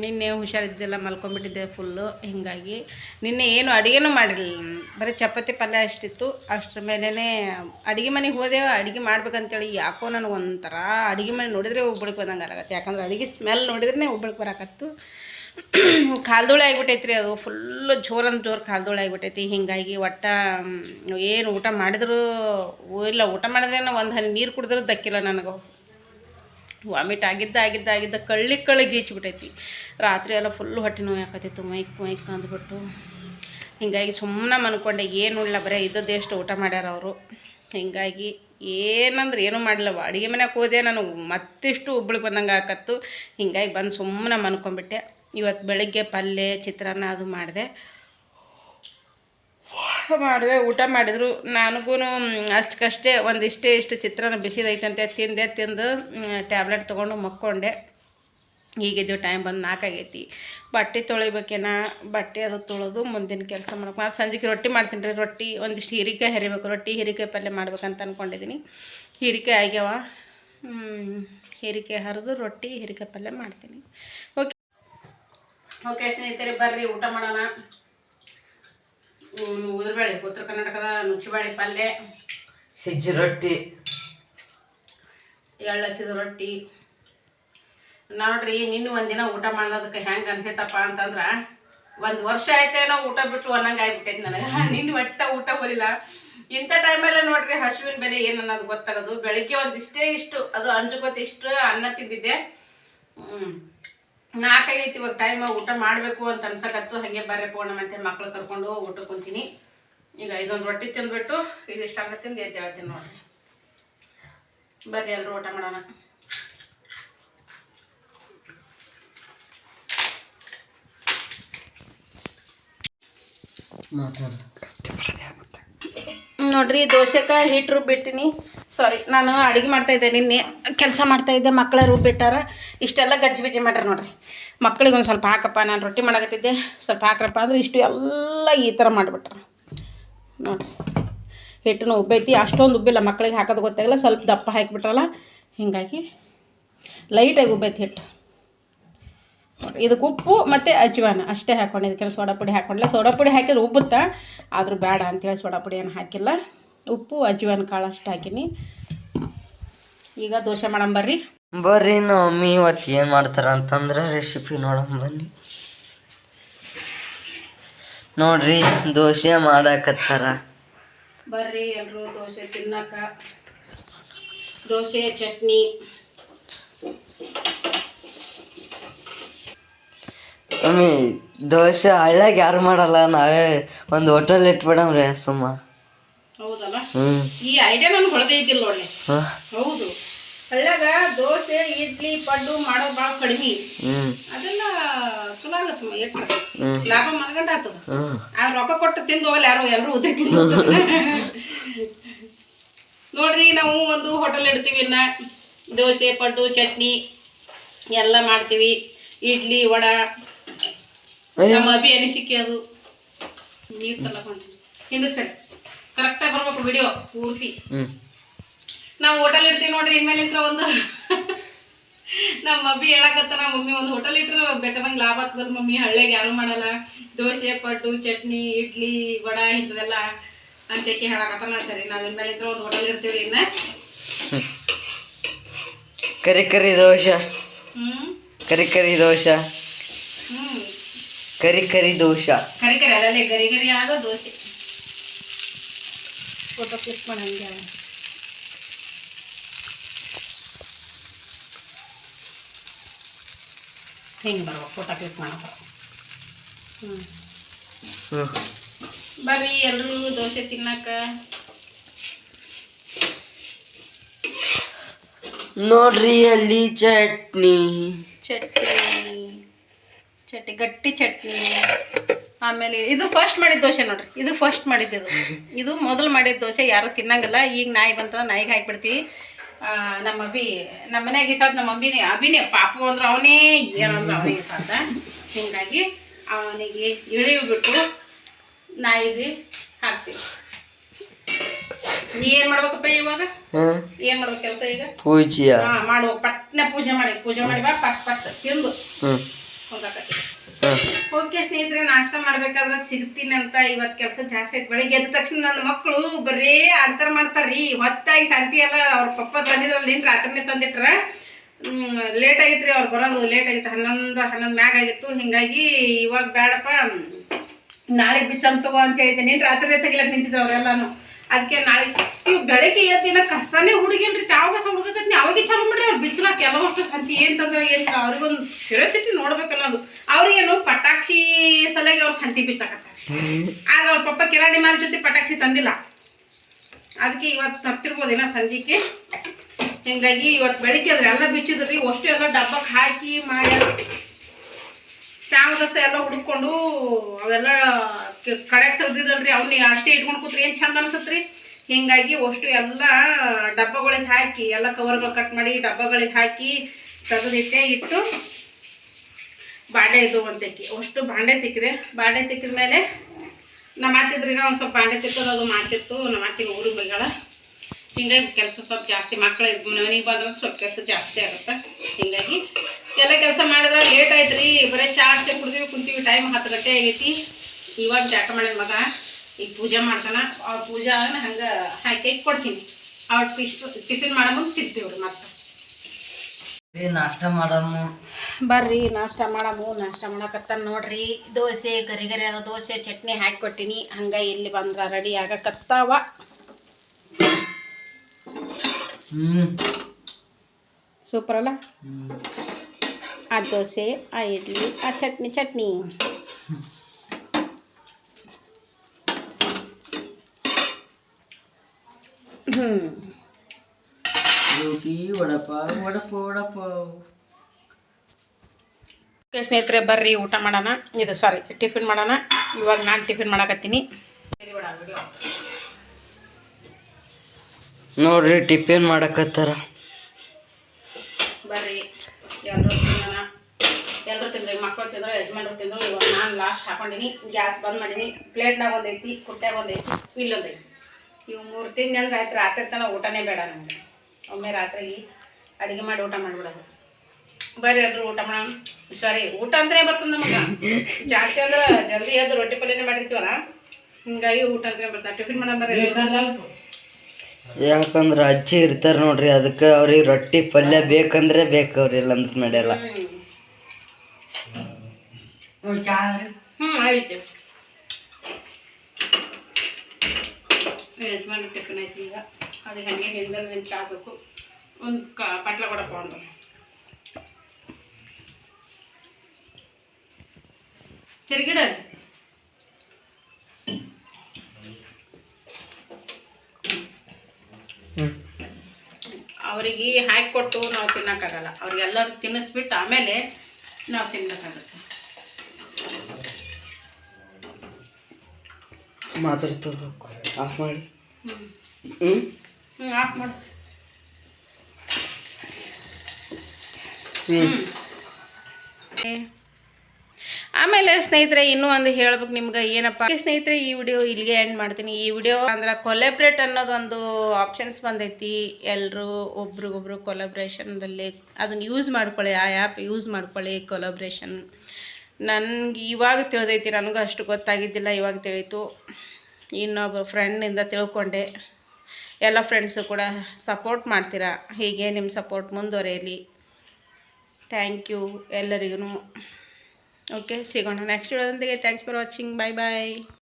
ನಿನ್ನೆ ಹುಷಾರಿದ್ದೆಲ್ಲ ಮಲ್ಕೊಂಡ್ಬಿಟ್ಟಿದ್ದೆ ಫುಲ್ಲು ಹಿಂಗಾಗಿ ನಿನ್ನೆ ಏನು ಅಡುಗೆನೂ ಮಾಡಿರಲಿಲ್ಲ ಬರೀ ಚಪಾತಿ ಪಲ್ಯ ಅಷ್ಟಿತ್ತು. ಅಷ್ಟರ ಮೇಲೇ ಅಡುಗೆ ಮನೆಗೆ ಹೋದೆವು ಅಡುಗೆ ಮಾಡ್ಬೇಕಂತೇಳಿ ಯಾಕೋ ನನಗೆ ಒಂಥರ ಅಡುಗೆ ಮನೆ ನೋಡಿದ್ರೆ ಉಬ್ಬಳಿಗೆ ಬಂದಂಗೆ ಆಗತ್ತೆ ಯಾಕಂದ್ರೆ ಅಡುಗೆ ಸ್ಮೆಲ್ ನೋಡಿದ್ರೆ ಉಬ್ಬಳಿಗೆ ಬರಕತ್ತು. ಕಾಲ್ದೋಳೆ ಆಗಿಬಿಟ್ಟೈತೆ ರೀ ಅದು. ಫುಲ್ಲು ಜೋರಂತ ಜೋರು ಕಾಲ್ದೋಳೆ ಆಗಿಬಿಟ್ಟೈತಿ. ಹಿಂಗಾಗಿ ಒಟ್ಟ ಏನು ಊಟ ಮಾಡಿದ್ರು ಇಲ್ಲ. ಊಟ ಮಾಡಿದ್ರೆ ಒಂದು ಹನಿ ನೀರು ಕುಡಿದ್ರೂ ದಕ್ಕಿಲ್ಲ ನನಗೆ. ವಾಮಿಟ್ ಆಗಿದ್ದ ಆಗಿದ್ದ ಆಗಿದ್ದ ಕಳ್ಳಿ ಕಳ್ಳಿ ಗೀಚ್ಬಿಟ್ಟೈತಿ ರಾತ್ರಿ ಎಲ್ಲ ಫುಲ್ಲು ಹೊಟ್ಟೆ ನೋವು ಯಾಕತ್ತಿತ್ತು ಮೈಕ್ ಮೈಕ್ ಅಂದ್ಬಿಟ್ಟು. ಹೀಗಾಗಿ ಸುಮ್ಮನೆ ಮನ್ಕೊಂಡೆ, ಏನು ಇಲ್ಲ, ಬರೀ ಇದ್ದದ್ದು ಎಷ್ಟು ಊಟ ಮಾಡ್ಯಾರ ಅವರು. ಹೀಗಾಗಿ ಏನಂದ್ರೆ ಏನು ಮಾಡಲಿಲ್ಲ. ಅಡುಗೆ ಮನೆಗೆ ಹೋದೆ, ನಾನು ಮತ್ತಿಷ್ಟು ಉಬ್ಬಳಿಗೆ ಬಂದಂಗೆ ಹಾಕತ್ತು ಹೀಗಾಗಿ ಬಂದು ಸುಮ್ಮನೆ ಮನ್ಕೊಂಬಿಟ್ಟೆ ಇವತ್ತು ಬೆಳಗ್ಗೆ ಪಲ್ಯ, ಚಿತ್ರಾನ್ನ ಅದು ಮಾಡಿದೆ. ಮಾಡಿದೆ, ಊಟ ಮಾಡಿದರು. ನನಗೂ ಅಷ್ಟಕ್ಕಷ್ಟೇ ಒಂದಿಷ್ಟೇ ಇಷ್ಟು ಚಿತ್ರಾನ್ನ ಬಿಸಿದೈತಂತೆ ತಿಂದೆ, ತಿಂದು ಟ್ಯಾಬ್ಲೆಟ್ ತೊಗೊಂಡು ಮಕ್ಕೊಂಡೆ. ಈಗಿದ್ದು ಟೈಮ್ ಬಂದು ನಾಲ್ಕಾಗೈತಿ ಬಟ್ಟೆ ತೊಳಿಬೇಕೇನ? ಬಟ್ಟೆ ಅದು ತೊಳೆದು ಮುಂದಿನ ಕೆಲಸ ಮಾಡಬೇಕು. ಮತ್ತು ಸಂಜೆಗೆ ರೊಟ್ಟಿ ಮಾಡ್ತೀನಿ ರೀ. ರೊಟ್ಟಿ ಒಂದಿಷ್ಟು ಹೀರಿಕಾಯಿ ಹರಿಬೇಕು. ರೊಟ್ಟಿ ಹೀರಿಕಾಯಿ ಪಲ್ಯ ಮಾಡ್ಬೇಕಂತ ಅಂದ್ಕೊಂಡಿದ್ದೀನಿ ಹೀರಿಕಾಯಿ ಆಗ್ಯಾವ. ಹೀರಿಕಾಯಿ ಹರಿದು ರೊಟ್ಟಿ, ಹೀರಿಕಾಯಿ ಪಲ್ಯ ಮಾಡ್ತೀನಿ. ಓಕೆ. ಓಕೆ ಸ್ನೇಹಿತರೆ, ಬರ್ರಿ, ಊಟ ಮಾಡೋಣ. ಉದುರುಬೇಳೆ ಉತ್ತರ ಕರ್ನಾಟಕದ ನುಚ್ಚಿಬೇಳೆ ಪಲ್ಯ ಸಜ್ಜಿ ರೊಟ್ಟಿ. ಎಳ್ಳಚ್ಚಿದ ರೊಟ್ಟಿ. ನೋಡ್ರಿ ನಿನ್ನ ಒಂದಿನ ಊಟ ಮಾಡೋದಕ್ಕೆ ಹೆಂಗೆ ಅನ್ಸೈತಪ್ಪ ಅಂತಂದ್ರೆ ಒಂದು ವರ್ಷ ಆಯ್ತೇನೋ ಊಟ ಬಿಟ್ಟು ಅನ್ನಂಗೆ ಆಗ್ಬಿಟ್ಟೈತೆ ನನಗೆ ನಿನ್ನ ಒಟ್ಟ ಊಟ ಬರಲಿಲ್ಲ ಇಂಥ ಟೈಮಲ್ಲ ನೋಡ್ರಿ ಹಸುವಿನ ಬೆಲೆ ಏನು ಅನ್ನೋದು ಗೊತ್ತಾಗೋದು. ಬೆಳಿಗ್ಗೆ ಒಂದಿಷ್ಟೇ ಇಷ್ಟು ಅದು ಅಂಜುಕೊತ್ತು ಇಷ್ಟು ಅನ್ನ ತಿಂದಿದ್ದೆ. ಹ್ಞೂ ನಾಲ್ಕೈತಿ ಇವಾಗ ಟೈಮ್ ಊಟ ಮಾಡಬೇಕು ಅಂತ ಅನ್ಸಕತ್ತು. ಹಾಗೆ ಬರ್ರಿ ಫೋನ್ ಮತ್ತೆ ಮಕ್ಳು ಕರ್ಕೊಂಡು ಊಟಕ್ಕೆ ಕುಂತೀನಿ. ಈಗ ಇದೊಂದು ರೊಟ್ಟಿ ತಿಂದ್ಬಿಟ್ಟು ಇದಿಷ್ಟು ಅನ್ನ ತಿಂದು ಎದ್ದು ಹೇಳ್ತೀನಿ ನೋಡ್ರಿ. ಬರ್ರಿ ಎಲ್ಲರೂ ಊಟ ಮಾಡೋಣ. ನೋಡ್ರಿ ದೋಸೆಕ ಹಿಟ್ಟು ರುಬ್ಬಿಟ್ಟಿನಿ ಸಾರಿ ನಾನು ಅಡುಗೆ ಮಾಡ್ತಾ ಇದ್ದೆ ನಿನ್ನೆ. ಕೆಲಸ ಮಾಡ್ತಾ ಇದ್ದೆ ಮಕ್ಕಳ ರುಬ್ಬಿಟ್ಟಾರ ಇಷ್ಟೆಲ್ಲ ಗಜ್ಜಿ ಬಿಜ್ಜಿ ಮಾಡ್ರಿ ನೋಡ್ರಿ. ಮಕ್ಳಿಗೆ ಒಂದು ಸ್ವಲ್ಪ ಹಾಕಪ್ಪ, ನಾನು ರೊಟ್ಟಿ ಮಾಡಕತ್ತಿದ್ದೆ. ಸ್ವಲ್ಪ ಹಾಕ್ರಪ್ಪ ಅಂದ್ರೆ ಇಷ್ಟು ಎಲ್ಲ ಈ ಥರ ಮಾಡಿಬಿಟ್ರ. ನೋಡಿರಿ. ಹಿಟ್ಟನ್ನು ಉಬ್ಬೈತಿ. ಅಷ್ಟೊಂದು ಉಬ್ಬಿಲ್ಲ ಮಕ್ಳಿಗೆ ಹಾಕೋದು ಗೊತ್ತಾಗಿಲ್ಲ. ಸ್ವಲ್ಪ ದಪ್ಪ ಹಾಕಿಬಿಟ್ರಲ್ಲ, ಹೀಗಾಗಿ ಲೈಟಾಗಿ ಉಬ್ಬೈತಿ ಹಿಟ್ಟು. ಇದಕ್ಕೆ ಉಪ್ಪು ಮತ್ತು ಅಜ್ವಾನ. ಅಷ್ಟೇ ಹಾಕ್ಕೊಂಡಿದ್ದಕ್ಕೆ ಸೋಡಾ ಪುಡಿ ಹಾಕ್ಕೊಂಡಿಲ್ಲ ಸೋಡಾ ಪುಡಿ ಹಾಕಿದ್ರೆ ಉಬ್ಬುತ್ತಾ? ಆದರೂ ಬೇಡ ಅಂತೇಳಿ ಸೋಡಾ ಪುಡಿ ಏನು ಹಾಕಿಲ್ಲ. ಉಪ್ಪು, ಅಜ್ವಾನ ಕಾಳು ಅಷ್ಟು ಹಾಕಿನಿ. ಈಗ ದೋಸೆ ಮಾಡಂಬರ್ರಿ ಬರ್ರಿ ನಮ್ಮ ಮಮ್ಮಿ ಇವತ್ತು ಏನು ಮಾಡ್ತಾರ ಅಂತಂದ್ರೆ ರೆಸಿಪಿ ನೋಡಮ್ ಬನ್ನಿ. ನೋಡ್ರಿ ದೋಸೆ ಮಾಡಾಕತ್ತಾರ. ಬರ್ರಿ ಎಲ್ಲರೂ ದೋಸೆ ತಿನ್ನಕ. ದೋಸೆ ಚಟ್ನಿ. ಮಮ್ಮಿ ದೋಸೆ ಹಳ್ಳ್ಯಾಗ ಯಾರು ಮಾಡಲ್ಲ ನಾವೇ ಒಂದು ಹೋಟೆಲ್ ಇಟ್ಬಿಡಮ್ರಿ ಸುಮ್ಮ. ಹೌದಲ್ಲ? ಹ್ಞೂ ಈ ಐಡಿಯಾ ನನಗೆ ಹೊಡೆದೈತಿಲ್ಲ ನೋಡಿ ಹಾಂ. ಹೌದು. ಹಳ್ಳ್ಯಾಗ ದೋಸೆ ಇಡ್ಲಿ ಪಡ್ಡು ಮಾಡೋದು ಭಾಳ ಕಡಿಮೆ. ಅದೆಲ್ಲ ಚಲೋ ಆಗತ್ತಮ್ಮ ಎಷ್ಟು ಲಾಭ ಮನಗಂಡ ಆತದ ಆ ರೊಕ್ಕ ಕೊಟ್ಟು ತಿಂದು ಹೋಗಲ್ಲ ಯಾರು ಎಲ್ಲರೂ ಉದ್ದ ನೋಡ್ರಿ ನಾವು ಒಂದು ಹೋಟೆಲ್ ಇಡ್ತೀವಿ ಇನ್ನ. ದೋಸೆ ಪಡ್ಡು ಚಟ್ನಿ ಎಲ್ಲ ಮಾಡ್ತೀವಿ. ಇಡ್ಲಿ ವಡ. ನಮ್ಮ ಅಭಿ ಅನಿಸಿಕೆ ಅದು. ನೀರು ತಲಕೊಂಡು. ಹಿಂದಕ್ಕೆ ಸರಿ. ಕರೆಕ್ಟಾಗಿ ಬರ್ಬೇಕು ವಿಡಿಯೋ ಪೂರ್ತಿ. ನಾವು ಹೋಟೆಲ್ ಇಡ್ತೀವಿ ನೋಡ್ರಿ ಇನ್ಮೇಲಿಂತ್ರ ಒಂದು ನಮ್ಮ ಮಮ್ಮಿ ಹೇಳಕತ್ತ ನಮ್ಮ ಮಮ್ಮಿ ಒಂದು ಹೋಟೆಲ್ ಇಟ್ರು ಬೇಕಾದಂಗೆ ಲಾಭ ಆಗ್ತದ ಮಮ್ಮಿ ಹಳ್ಳಿಗೆ ಯಾರು ಮಾಡಲ್ಲ. ದೋಸೆ ಪಡ್ಡು ಚಟ್ನಿ ಇಡ್ಲಿ ವಡ ಇಂಥದೆಲ್ಲ ಅಂತೇಕೆ ಹೇಳಕತ್ತನ ಸರಿ ನಾವು ಇನ್ಮೇಲಿಂತ್ರ ಒಂದು ಹೋಟೆಲ್ ಇಡ್ತೀವಿ ಇನ್ನ. ಕರಿ ಕರಿ ದೋಸೆ ಹ್ಮ್. ಕರಿ ಕರಿ ದೋಸೆ ಕರಿ ಕರಿ ದೋಸೆ ಕರಿ ಕರಿ ಅಲ್ಲೇ ಗರಿ ಗರಿ ಆಗೋ ದೋಸೆ. ಫೋಟೋ ಕ್ಲಿಕ್ ಮಾಡಿ ಹಂಗೆ ಬರ್ಬೇಕು ಫೋಟೋ ಕ್ಲಿಕ್ ಮಾಡಕ್ಕೆ ಹ್ಞೂ ಬರ್ರಿ ಎಲ್ಲರೂ ದೋಸೆ ತಿನ್ನಕ್ಕ. ನೋಡ್ರಿ ಅಲ್ಲಿ ಚಟ್ನಿ. ಚಟ್ನಿ. ಚಟ್ನಿ ಗಟ್ಟಿ ಚಟ್ನಿ. ಆಮೇಲೆ ಇದು ಫಸ್ಟ್ ಮಾಡಿದ ದೋಸೆ ನೋಡ್ರಿ. ಇದು ಫಸ್ಟ್ ಮಾಡಿದ್ದು ಇದು ಮೊದಲು ಮಾಡಿದ ದೋಸೆ ಯಾರು ತಿನ್ನಂಗಿಲ್ಲ. ಈಗ ನಾಯಿ ಬಂತಂದ್ರೆ ನಾಯಿಗೆ ಹಾಕಿಬಿಡ್ತೀವಿ. ನಮ್ಮ ಅಭಿ ನಮ್ಮ ಮನ್ಯಾಗ ಇಸಾದ್ ನಮ್ಮ ಅಭಿನೇ ಅಭಿನಯ ಪಾಪ ಅಂದ್ರೆ ಅವನೇ ಏನಂದ್ರೆ ಅವನಿಗೆ ಸಾಧ ಹಿಂಗಾಗಿ ಅವನಿಗೆ ಇಳಿವು ಬಿಟ್ಟು ನಾಯಿಗೆ ಹಾಕ್ತೀವಿ. ನೀ ಏನು ಮಾಡ್ಬೇಕಪ್ಪ ಇವಾಗ? ಏನ್ ಮಾಡ್ಬೇಕು ಕೆಲಸ ಈಗ? ಪೂಜೆ ಹಾ ಮಾಡುವ ಪಟ್ನೆ ಪೂಜೆ ಮಾಡಿ ಪೂಜೆ ಮಾಡಿ ಬಾ ಪಟ್ ಪಟ್ ತಿಂದು. ಹ್ಞೂ ನಾಷ್ಟ ಮಾಡ್ಬೇಕಾದ್ರೆ ಸಿಗ್ತೀನಿ ಅಂತ ಇವತ್ತು ಕೆಲಸ ಜಾಸ್ತಿ ಆಯ್ತು. ಬೆಳಿಗ್ಗೆ ಎದ್ದ ತಕ್ಷಣ ನನ್ನ ಮಕ್ಕಳು ಬರೀ ಆಡ್ತಾರ ಮಾಡ್ತಾರ್ರಿ. ಹೊತ್ತಾಗಿ ಸಂತಿ ಎಲ್ಲ ಅವ್ರ ಪಪ್ಪ ತಂದಿದ್ರಲ್ಲ ನಿನ್ ರಾತ್ರಿನೇ ತಂದಿಟ್ರ. ಲೇಟ್ ಆಗಿತ್ರಿ, ಅವ್ರು ಬರೋದು ಲೇಟ್ ಆಗಿತ್ತು. ಹನ್ನೊಂದು ಹನ್ನೊಂದು ಮ್ಯಾಗ ಆಗಿತ್ತು. ಹಿಂಗಾಗಿ ಇವಾಗ ಬೇಡಪ್ಪ ನಾಳೆ ಬಿಚ್ಚಮ್ ತಗೋ ಅಂತ ಹೇಳ್ತೀನಿ. ರಾತ್ರಿ ತೆಗಿಲಕ್ ನಿಂತಿದ್ರು ಅವರೆಲ್ಲಾನು. ಅದಕ್ಕೆ ನಾಳೆ ಇವ್ ಬೆಳಗ್ಗೆ ಎದ್ದಿನ ಕಸನೇ ಹುಡುಗಿಲ್ರಿ ತಾವಾಗ ಕಸ ಹುಡುಗತ್ನಿ ಅವಾಗೆ ಚಾಲು ಮಾಡ್ರಿ ಅವ್ರು ಬಿಚ್ಚಲಾಕ ಎಲ್ಲ ಅಷ್ಟು ಸಂತಿ ಏನ್ ತಂದ್ರೆ ಏನ್ ಅವ್ರಿಗೊಂದು ಕ್ಯೂರಿಯಾಸಿಟಿ ನೋಡ್ಬೇಕನ್ನೋದು ಅವ್ರಿಗೇನು ಪಟಾಕ್ಷಿ ಸಲಗೆ ಅವ್ರು ಸಂತಿ ಬಿಚ್ಚಾಕತ್ತಾರೆ ಆದ್ರೆ ಅವ್ರ ಪಪ್ಪ ಕಿರಾಣಿ ಮಾಲ್ ಜೊತೆ ಪಟಾಕ್ಷಿ ತಂದಿಲ್ಲ. ಅದಕ್ಕೆ ಇವತ್ತು ತಪ್ಪಿರ್ಬೋದು ಏನೋ ಸಂಜೆಗೆ ಹಿಂಗಾಗಿ ಇವತ್ತು ಬೆಳಿಗ್ಗೆ ಅದ್ರ ಎಲ್ಲ ಬಿಚ್ಚಿದ್ರಿ ಅಷ್ಟು ಎಲ್ಲ ಡಬ್ಬಕ್ಕೆ ಹಾಕಿ ಮಾಡ್ಯಾರ. ದೋಸೆ ಎಲ್ಲ ಹುಡುಕೊಂಡು ಅವೆಲ್ಲ ಕಡೆಗೆ ತೆಗ್ದಿರಲ್ರಿ ಅವ್ನಿಗೆ ಅಷ್ಟೇ ಇಟ್ಕೊಂಡು ಕೂತ್ರಿ ಏನು ಚಂದ ಅನ್ಸತ್ರಿ? ಹಿಂಗಾಗಿ ಅಷ್ಟು ಎಲ್ಲ ಡಬ್ಬಗಳಿಗೆ ಹಾಕಿ, ಎಲ್ಲ ಕವರ್ಗಳು ಕಟ್ ಮಾಡಿ ಡಬ್ಬಗಳಿಗೆ ಹಾಕಿ ತೆಗೆದಿಟ್ಟೆ ಇಟ್ಟು ಬಾಂಡೆ ಇದು ಒಂದಕ್ಕೆ ಅಷ್ಟು ಬಾಂಡೆ ತಿಕ್ಕಿದೆ. ಬಾಂಡೆ ತಿಕ್ಕಿದ ಮೇಲೆ ನಮ್ಮ ಅತ್ತಿದ್ರಿ ಒಂದು ಸ್ವಲ್ಪ ಬಾಂಡೆ ತಿಕ್ಕೋದು ಅದು ಮಾಡ್ತಿತ್ತು. ನಮ್ಮ ಅತ್ತಿಗೆ ಊರಿಗೆ ಬೈಗಳ ಹಿಂಗಾಗಿ ಕೆಲಸ ಸ್ವಲ್ಪ ಜಾಸ್ತಿ ಮಕ್ಕಳು ಮನೆಗೆ ಬಂದ್ರೆ ಸ್ವಲ್ಪ ಕೆಲಸ ಜಾಸ್ತಿ ಆಗುತ್ತೆ. ಹಿಂಗಾಗಿ ಎಲ್ಲ ಕೆಲಸ ಮಾಡಿದ್ರೆ ಲೇಟ್ ಆಯ್ತು ರೀ ಬರೀ ಚಾ ಅಷ್ಟೇ ಕುಡ್ದೀವಿ, ಕುಂತೀವಿ ಟೈಮ್ ಹತ್ತು ಗಂಟೆ ಆಗೈತಿ. ಇವಾಗ ಜಾಕ ಮಾಡಿದ ಮಗ ಈಗ ಪೂಜೆ ಮಾಡ್ತಾನ. ಅವ್ರ ಪೂಜೆ ಆಗನ ಹಂಗೆ ಹಾಕಿ ಕೊಡ್ತೀನಿ. ಅವ್ರ ಟಿಫಿನ್ ಟಿಫಿನ್ ಮಾಡೋ ಮುಂದೆ ಸಿಗ್ತೀವಿ ರೀ ಮತ್ತೆ. ನಾಷ್ಟ ಮಾಡಮ್ಮ. ಬರ್ರಿ ನಾಷ್ಟ ಮಾಡಮು. ನಾಷ್ಟ ಮಾಡಕತ್ತಾನ ನೋಡ್ರಿ. ದೋಸೆ ಗರಿ ಗರಿ ಅದ ದೋಸೆ ಚಟ್ನಿ ಹಾಕಿ ಕೊಟ್ಟಿನಿ. ಹಂಗ ಇಲ್ಲಿ ಬಂದ್ರ ರೆಡಿ ಆಗಕತ್ತಾವ. ಹ್ಮ್. ಸೂಪರ್ ಅಲ್ಲ? ಆ ದೋಸೆ ಆ ಇಡ್ಲಿ ಆ ಚಟ್ನಿ ಚಟ್ನಿ. ರೋಟಿ ವಡಪಾವ್ ವಡಪಾವ್ ವಡಪಾವ್ ಓಕೆ ಸ್ನೇಹಿತರೆ ಬರ್ರಿ ಊಟ ಮಾಡೋಣ. ಇದು ಸಾರಿ ಟಿಫಿನ್ ಮಾಡೋಣ. ಇವಾಗ ನಾನು ಟಿಫಿನ್ ಮಾಡಕತ್ತೀನಿ. ನೋಡ್ರಿ ಟಿಫಿನ್ ಮಾಡಕತ್ತಾರ. ಬರ್ರಿ ಎಲ್ಲರೂ ತಿನ್ನೋಣ. ಎಲ್ಲರೂ ತಿಂದ್ರಿ ಮಕ್ಕಳು ತಿಂದ್ರು ಯಜಮಾನ್ರು ತಿಂದ್ರು. ಇವಾಗ ನಾನು ಲಾಸ್ಟ್ ಹಾಕೊಂಡಿನಿ. ಗ್ಯಾಸ್ ಬಂದ್ ಮಾಡೀನಿ. ಪ್ಲೇಟ್ನಾಗ ಒಂದೈತಿ ಕುಟ್ಟ್ಯಾಗ ಒಂದೈತಿ ಇಲ್ಲೊಂದೈತಿ ಇವು ಮೂರು ತಿಂಡಿ ಅಂದ್ರೆ ಆಯ್ತು ರಾತ್ರಿ ತನಕ ಊಟನೇ ಬೇಡ ನಮಗೆ. ಒಮ್ಮೆ ರಾತ್ರಿಗೆ ಅಡುಗೆ ಮಾಡಿ ಊಟ ಮಾಡ್ಬಿಡೋದು. ಬರ್ರಿ ಎಲ್ಲರೂ ಊಟ ಮಾಡೋಣ ಸಾರಿ ಊಟ ಅಂದ್ರೆ ಬರ್ತದೆ ನಮಗೆ. ಜಾಸ್ತಿ ಅಂದ್ರೆ ಜಲ್ದಿ ಎದ್ದು ರೊಟ್ಟಿ ಪಲ್ಯನೇ ಮಾಡಿರ್ತೀವಲ್ಲ ಹಿಂಗಾಗಿ ಊಟ ಅಂದ್ರೆ ಬರ್ತದೆ. ಟಿಫಿನ್ ಮಾಡೋ ಬರ್ರಿ ಯಾಕಂದ್ರೆ ಅಜ್ಜಿ ಇರ್ತಾರೆ ನೋಡ್ರಿ ಅದಕ್ಕೆ ಅವ್ರಿಗೆ ರೊಟ್ಟಿ ಪಲ್ಯ ಬೇಕಂದ್ರೆ ಬೇಕು ಅವ್ರಿ ಇಲ್ಲಂದ್ರ ನಡೆಯಲ್ಲ. ಹ್ಞೂ ಆಯ್ತು. ಯಜಮಾನ್ ಟಿಫನ್ ಐತಿ ಈಗ. ಅದಕ್ಕೆ ಹಂಗೆ ಹಿಂದಲ್ಲಿ ನಿಂತು ಆಗಬೇಕು ಒಂದು ಕ, ಪಟ್ಲ ಕೊಡಪ್ಪ ಒಂದು ತಿರ್ಗಿಡ ಅವರಿಗೆ ಹಾಕಿ ಕೊಟ್ಟು ನಾವು ತಿನ್ನೋಕ್ಕಾಗಲ್ಲ. ಅವ್ರಿಗೆಲ್ಲರೂ ತಿನ್ನಿಸ್ಬಿಟ್ಟು ಆಮೇಲೆ ನಾವು ತಿನ್ನಬೇಕಾಗುತ್ತೆ ಮಾತಾಡ್ತಿರ್ಬೇಕು ಆಫ್ ಮಾಡಿ. ಹ್ಞೂ ಹ್ಞೂ ಆಮೇಲೆ ಸ್ನೇಹಿತರೆ ಇನ್ನೂ ಒಂದು ಹೇಳ್ಬೇಕು ನಿಮ್ಗೆ ಏನಪ್ಪ? ಸ್ನೇಹಿತರೆ ಈ ವಿಡಿಯೋ ಇಲ್ಲಿಗೆ ಎಂಡ್ ಮಾಡ್ತೀನಿ. ಈ ವಿಡಿಯೋ ಅಂದ್ರೆ ಕೊಲೆಬ್ರೇಟ್ ಅನ್ನೋದೊಂದು ಆಪ್ಷನ್ಸ್ ಬಂದೈತಿ. ಎಲ್ಲರೂ ಒಬ್ರಿಗೊಬ್ರು ಕೊಲಬ್ರೇಷನ್ದಲ್ಲಿ ಅದನ್ನು ಯೂಸ್ ಮಾಡ್ಕೊಳ್ಳಿ. ಆ ಆ್ಯಪ್ ಯೂಸ್ ಮಾಡ್ಕೊಳ್ಳಿ ಕೊಲಾಬ್ರೇಷನ್ ನನಗೆ ಇವಾಗ ತಿಳಿದೈತಿ, ನನಗೂ ಅಷ್ಟು ಗೊತ್ತಾಗಿದ್ದಿಲ್ಲ, ಇವಾಗ ತಿಳಿತು. ಇನ್ನೊಬ್ಬರು ಫ್ರೆಂಡಿಂದ ತಿಳ್ಕೊಂಡೆ. ಎಲ್ಲ ಫ್ರೆಂಡ್ಸು ಕೂಡ ಸಪೋರ್ಟ್ ಮಾಡ್ತೀರಾ? ಹೀಗೆ ನಿಮ್ಮ ಸಪೋರ್ಟ್ ಮುಂದುವರೆಯಲಿ. ಥ್ಯಾಂಕ್ ಯು ಎಲ್ಲರಿಗೂ ಓಕೆ ಸಿಗೋಣ next ವಿಡಿಯೋದೊಂದಿಗೆ thanks for watching bye bye